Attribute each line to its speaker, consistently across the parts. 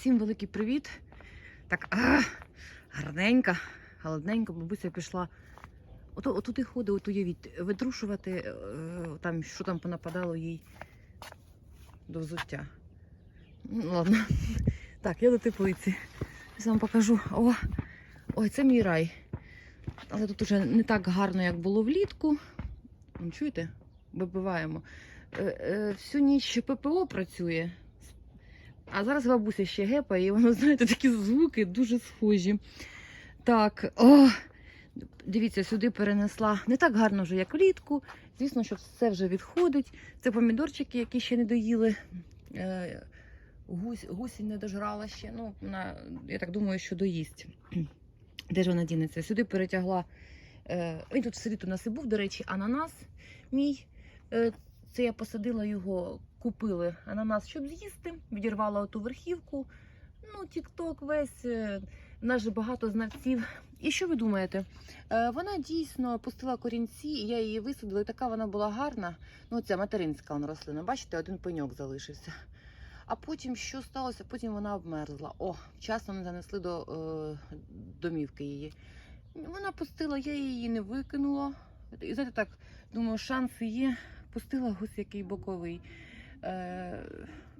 Speaker 1: Всім великий привіт. Так, а, гарненька, голодненька, бабуся пішла. Ото, отуди ходить, от уявіть, видрушувати, е, там, що там понападало їй до взуття. Ну, ладно. Так, я до теплиці. Зараз вам покажу. О, ой, це мій рай. Але тут уже не так гарно, як було влітку. Чуєте? Вибиваємо. Е, е, всю ніч ППО працює. А зараз бабуся ще гепає, і воно, знаєте, такі звуки дуже схожі. Так, о, дивіться, сюди перенесла не так гарно вже, як влітку. Звісно, що все вже відходить. Це помідорчики, які ще не доїли. Е, гусь, гусінь не дожрала ще. Ну, вона, я так думаю, що доїсть. Де ж вона дінеться? Сюди перетягла. Е, він тут літо у нас і був, до речі, ананас мій. Е, це я посадила його, купили ананас, щоб з'їсти, відірвала оту верхівку. Ну, тік-ток весь, е, в нас же багато знавців. І що ви думаєте? Е, Вона дійсно пустила корінці, я її висадила, і така вона була гарна. Ну, ця материнська вона рослина. Бачите, один пеньок залишився. А потім що сталося? Потім вона обмерзла. О, вчасно не занесли до е, домівки її. Вона пустила, я її не викинула. І знаєте, так, думаю, шанси є. Пустила гусь який боковий. Е,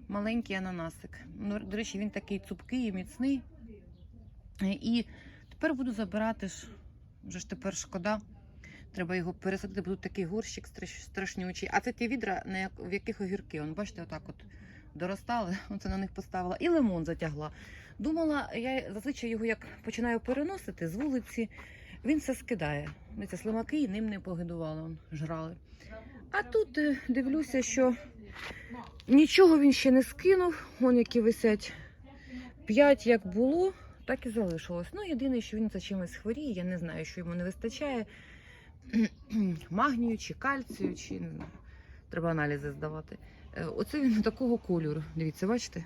Speaker 1: маленький ананасик. Ну, до речі, він такий цупкий і міцний. І тепер буду забирати ж. Вже ж тепер шкода. Треба його пересадити, бо такий горщик страшнючий. А це ті відра, в яких огірки. Он, бачите, отак от доростали. Оце на них поставила. І лимон затягла. Думала, я зазвичай його як починаю переносити з вулиці, він все скидає. Це слимаки і ним не погидували, он, жрали. А тут е, дивлюся, що нічого він ще не скинув. Вон які висять. П'ять як було, так і залишилось. Ну, єдине, що він за чимось хворіє, я не знаю, що йому не вистачає. Магнію чи кальцію, чи не знаю. Треба аналізи здавати. Е, Оце він такого кольору. Дивіться, бачите?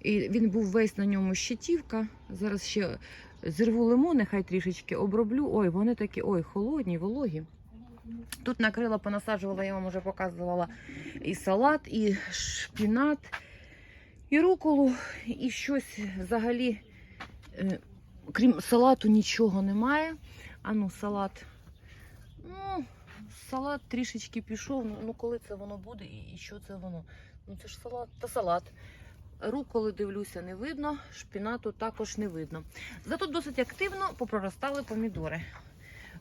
Speaker 1: І він був весь на ньому щитівка. Зараз ще зірву лимони, хай трішечки оброблю. Ой, вони такі, ой, холодні, вологі. Тут накрила, понасаджувала, я вам вже показувала і салат, і шпінат, і руколу, і щось взагалі, е, крім салату, нічого немає. А ну, салат. Ну, салат трішечки пішов. Ну, ну коли це воно буде і, що це воно? Ну це ж салат та салат. Руколи дивлюся, не видно, шпінату також не видно. Зато досить активно попроростали помідори.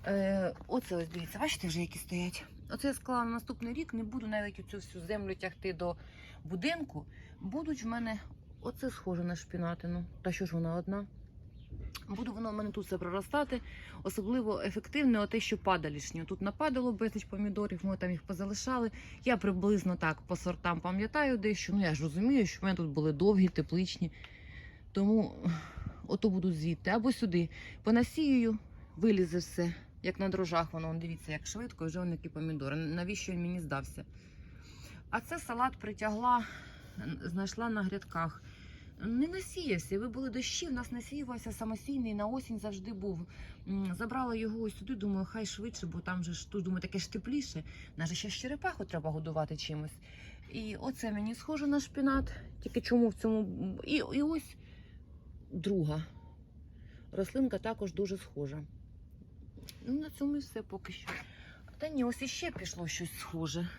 Speaker 1: Е, оце ось дивіться, бачите вже які стоять. Оце я склала на наступний рік, не буду навіть цю всю землю тягти до будинку. Будуть в мене оце схоже на шпінатину. Та що ж вона одна? Буде воно в мене тут все проростати. Особливо ефективне те, що падалішнє. Тут нападало безліч помідорів, ми там їх позалишали. Я приблизно так по сортам пам'ятаю дещо. Ну я ж розумію, що в мене тут були довгі, тепличні. Тому ото буду звідти. Або сюди. Понасіюю, вилізе все. Як на дрожжах воно, дивіться, як швидко, і вже вони які помідори. Навіщо він мені здався? А це салат притягла, знайшла на грядках. Не насіявся. Ви були дощі, в нас насіювався самостійний, на осінь завжди був. Забрала його ось сюди, думаю, хай швидше, бо там же ж тут думаю, таке ж тепліше. Же ще черепаху треба годувати чимось. І оце мені схоже на шпінат. Тільки чому в цьому. І, і ось друга. Рослинка також дуже схожа. Ну, на цьому і все поки що. Та ні, ось іще пішло щось схоже.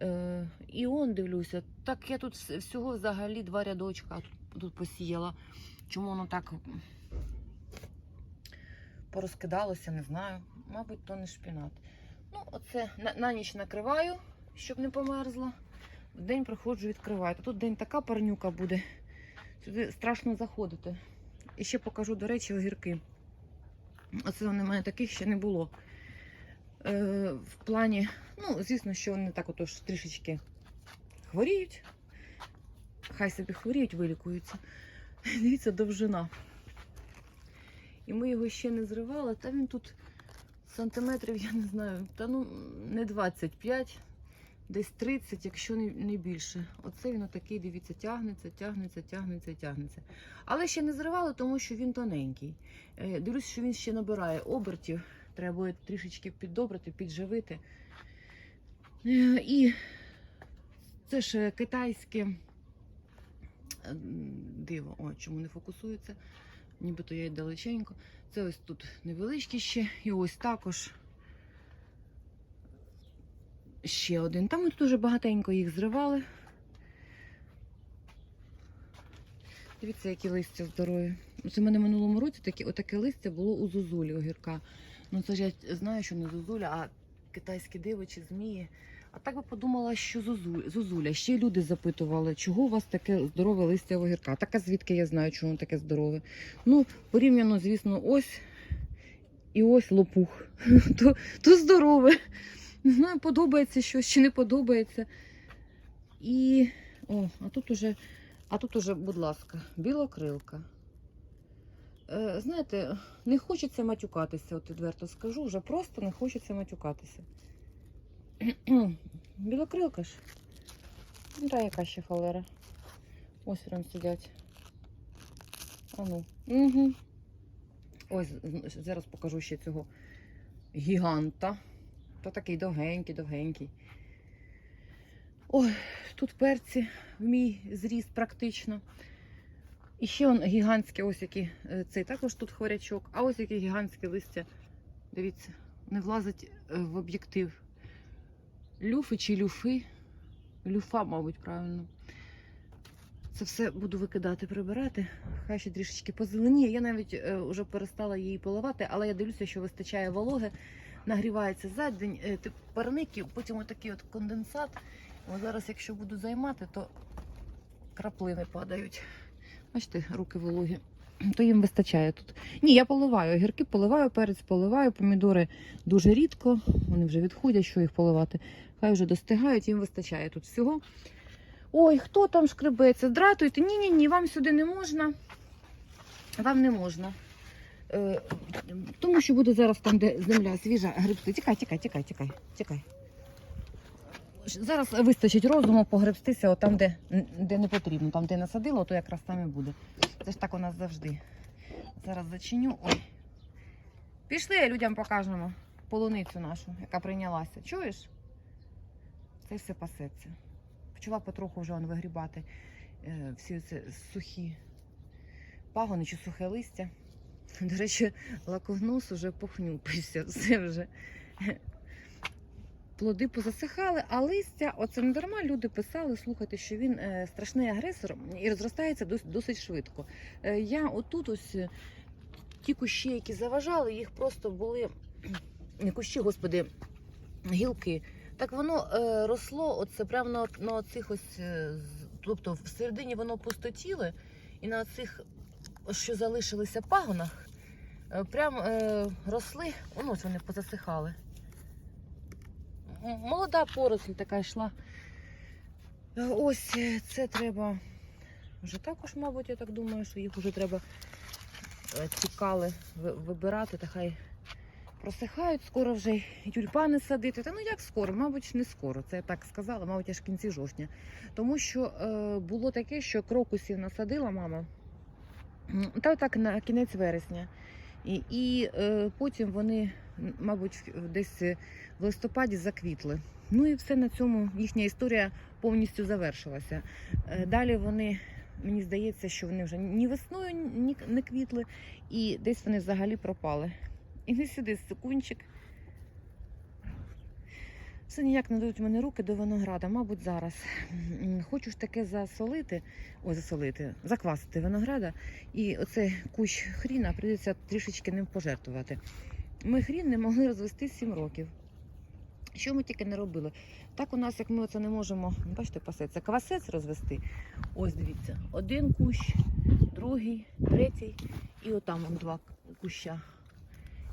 Speaker 1: Е, і он дивлюся. Так я тут всього взагалі два рядочка тут, тут посіяла. Чому воно так порозкидалося, не знаю. Мабуть, то не шпінат. Ну, оце на, на ніч накриваю, щоб не померзло. В день приходжу, відкриваю. Та тут день така парнюка буде. Сюди страшно заходити. І ще покажу, до речі, огірки. Оце у мене таких ще не було. Е, в плані, ну, звісно, що вони так отож трішечки хворіють. Хай собі хворіють, вилікуються. Дивіться, довжина. І ми його ще не зривали, та він тут сантиметрів, я не знаю, та ну не 25, десь 30, якщо не, більше. Оце він отакий, дивіться, тягнеться, тягнеться, тягнеться, тягнеться. Але ще не зривали, тому що він тоненький. Е, Дивлюсь, що він ще набирає обертів. Треба буде трішечки піддобрити, підживити. Е, І це ж китайське Е, Диво, о, чому не фокусується? Нібито я й далеченько. Це ось тут невеличкі ще, і ось також ще один. Там ми дуже багатенько їх зривали. Дивіться, які листя здорові. Ось у мене в минулому році такі, отаке листя було у зозулі огірка. Ну це ж я знаю, що не зозуля, а китайські диви чи змії. А так би подумала, що зозу- зозуля. Ще люди запитували, чого у вас таке здорове листя огірка. Так звідки я знаю, чого воно таке здорове. Ну, порівняно, звісно, ось і ось лопух. То, то здорове. Не знаю, подобається щось чи не подобається. І. О, а тут уже, а тут уже, будь ласка, білокрилка. Е, знаєте, не хочеться матюкатися, от відверто скажу, вже просто не хочеться матюкатися. Білокрилка ж. Ну, та яка ще холера. Ось прям сидять. А ну. Угу. Ось зараз покажу ще цього гіганта. То такий довгенький, довгенький. Ой, тут перці в мій зріст практично. І ще он гігантський, ось який е, цей також тут хворячок, а ось яке гігантське листя. Дивіться, не влазить е, в об'єктив. Люфи чи люфи? Люфа, мабуть, правильно. Це все буду викидати, прибирати. Хай ще трішечки позеленіє. Я навіть е, вже перестала її поливати, але я дивлюся, що вистачає вологи, нагрівається за день, е, парники, потім отакий от конденсат. Зараз, якщо буду займати, то краплини падають. Бачите, руки вологі. То їм вистачає тут. Ні, я поливаю. Огірки поливаю, перець поливаю, помідори дуже рідко. Вони вже відходять, що їх поливати. Хай вже достигають, їм вистачає тут всього. Ой, хто там шкребеться? Дратуйте. Ні, ні, ні, вам сюди не можна. Вам не можна. Е, тому що буде зараз там, де земля свіжа, грибти. Тікай, тікай, тікай, тікай, тікай. Зараз вистачить розуму погребстися там, де, де не потрібно. Там, де насадило, то якраз там і буде. Це ж так у нас завжди. Зараз зачиню. Ой. Пішли, людям покажемо полуницю нашу, яка прийнялася. Чуєш? Це все пасеться. Почала потроху вже вигрібати е, всі ці сухі пагони чи сухе листя. До речі, лакогнос уже похнюпився, все вже. Плоди позасихали, а листя, оце не дарма люди писали, слухайте, що він е, страшний агресор і розростається дос- досить швидко. Е, я отут ось е, ті кущі, які заважали, їх просто були не кущі, господи, гілки. Так воно росло, оце прямо на, на цих ось, тобто всередині воно пустотіле, і на цих, що залишилися пагонах, е, прям е, росли, ну, ось вони позасихали. Молода поросль така йшла. Е, Ось е, це треба вже також, мабуть, я так думаю, що їх вже треба тікали ви- вибирати, та хай просихають, скоро вже й тюльпани садити. Та ну як скоро? Мабуть, не скоро. Це я так сказала, мабуть, аж в кінці жовтня. Тому що е, було таке, що крокусів насадила мама. Та так на кінець вересня. І, і е, потім вони, мабуть, десь е, в листопаді заквітли. Ну і все на цьому їхня історія повністю завершилася. Е, Далі вони, мені здається, що вони вже ні весною ні не квітли, і десь вони взагалі пропали. І не сюди секундчик. Все ніяк не дають мене руки до винограда, мабуть, зараз. Хочу ж таке засолити, ой, засолити, заквасити винограда. І оцей кущ хріна прийдеться трішечки ним пожертвувати. Ми хрін не могли розвести 7 років. Що ми тільки не робили? Так у нас, як ми оце не можемо, бачите, пасеться, квасець розвести. Ось дивіться, один кущ, другий, третій, і отам вон два куща.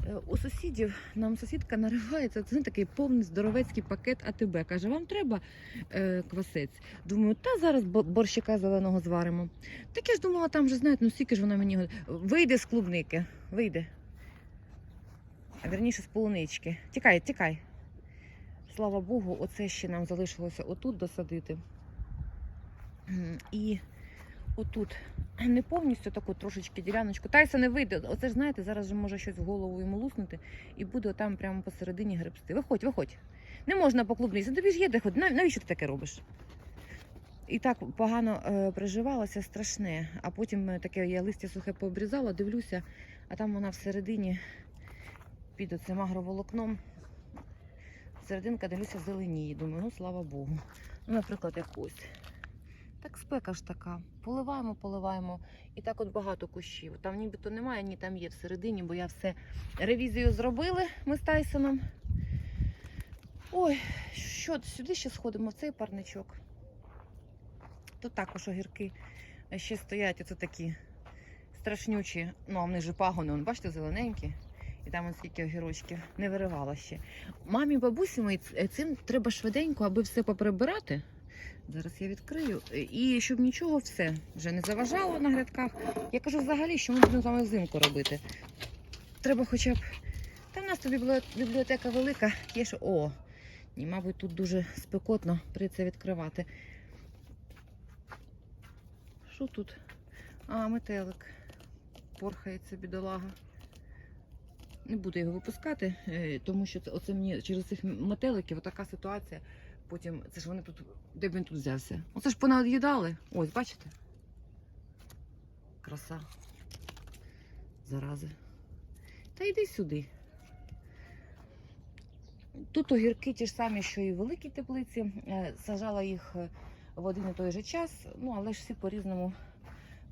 Speaker 1: Е, У сусідів нам сусідка наривається, це такий повний здоровецький пакет АТБ. Каже, вам треба е, квасець. Думаю, та зараз борщика зеленого зваримо. Так я ж думала, там вже знаєте, ну скільки ж вона мені вийде з клубники, вийде. А вірніше з полунички. Тікай, тікай. Слава Богу, оце ще нам залишилося отут досадити. І отут не повністю таку трошечки діляночку. Тайса не вийде. Оце ж знаєте, зараз же може щось в голову йому луснути і буде там прямо посередині гребсти. Виходь, виходь. Не можна по клубниці. Тобі ж є де ходити. Навіщо ти таке робиш? І так погано е, приживалося, страшне. А потім е, таке я листя сухе пообрізала, дивлюся, а там вона всередині під оцим агроволокном. Серединка дивлюся зеленіє. Думаю, ну слава Богу. Ну, наприклад, як ось. Так спека ж така. Поливаємо, поливаємо. І так от багато кущів. Там нібито немає, ні там є всередині, бо я все ревізію зробили ми з Тайсоном. Ой, що сюди ще сходимо в цей парничок. Тут також огірки ще стоять, оце такі страшнючі. Ну, а вони ж пагони, вон, бачите, зелененькі. І там скільки огірочків не виривала ще. Мамі бабусі мої цим треба швиденько, аби все поприбирати. Зараз я відкрию. І щоб нічого все вже не заважало на грядках. Я кажу взагалі, що ми будемо з вами взимку робити. Треба хоча б. Та в нас тут бібліотека велика, є що. О! І, мабуть, тут дуже спекотно прийдеться відкривати. Що тут? А, метелик. Порхається бідолага. Не буду його випускати, е, тому що це, оце мені через цих метеликів така ситуація. Потім, це ж вони тут, де б він тут взявся? Оце ж понад'їдали. Ось, бачите? Краса. Зарази. Та йди сюди. Тут огірки ті ж самі, що і в великій теплиці. Е, Сажала їх е, в один і той же час, ну але ж всі по-різному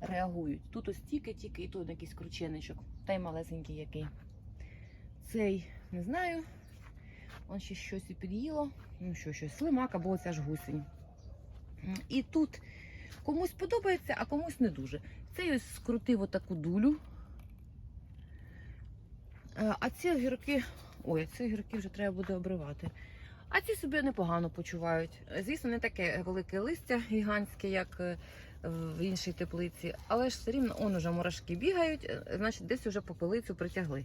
Speaker 1: реагують. Тут ось тільки-тільки, і тут якийсь крученичок, та й малесенький який. Цей не знаю. Он ще щось і під'їло. Ну що, щось слимак або оця ж гусінь. І тут комусь подобається, а комусь не дуже. Цей ось скрутив отаку дулю. Е, А ці огірки, ой, ці огірки вже треба буде обривати. А ці собі непогано почувають. Звісно, не таке велике листя гігантське, як е, в іншій теплиці, але ж все рівно он уже мурашки бігають, е, значить, десь уже попелицю притягли.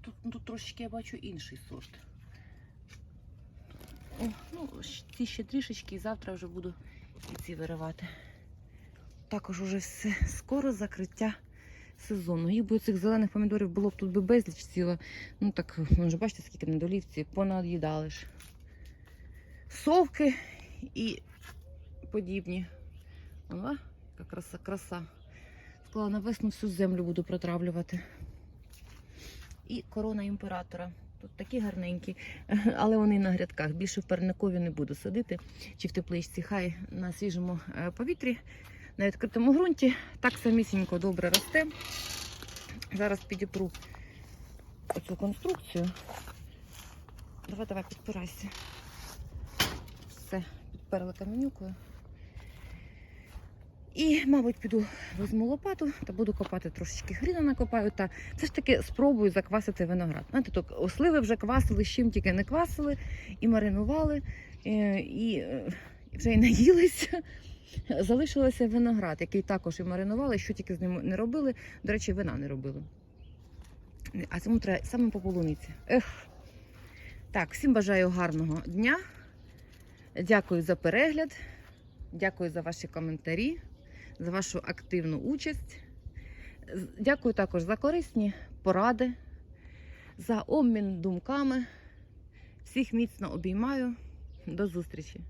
Speaker 1: Тут, ну, тут трошечки я бачу інший сорт. О, ну, ці ще трішечки, і завтра вже буду і ці виривати. Також уже все скоро закриття сезону. Якби цих зелених помідорів було б тут би безліч ціла. Ну так, ви вже бачите, скільки недолівці понад'їдали ж. Совки і подібні. Ова, яка краса, краса. Сказала, на весну всю землю буду протравлювати. І корона імператора. Тут такі гарненькі, але вони на грядках. Більше в парникові не буду садити чи в тепличці. Хай на свіжому е, повітрі, на відкритому ґрунті. Так самісінько добре росте. Зараз підіпру оцю конструкцію. Давай, давай, підпирайся. Все, підперла каменюкою. І, мабуть, піду візьму лопату та буду копати трошечки гріна накопаю та все ж таки спробую заквасити виноград. Знаєте, то сливи вже квасили, чим тільки не квасили, і маринували, е, і е, вже й наїлися. Залишилося виноград, який також і маринували, що тільки з ним не робили. До речі, вина не робили. А цьому треба саме по полуниці. Ех. Так, всім бажаю гарного дня. Дякую за перегляд. Дякую за ваші коментарі, за вашу активну участь. Дякую також за корисні поради, за обмін думками. Всіх міцно обіймаю. До зустрічі!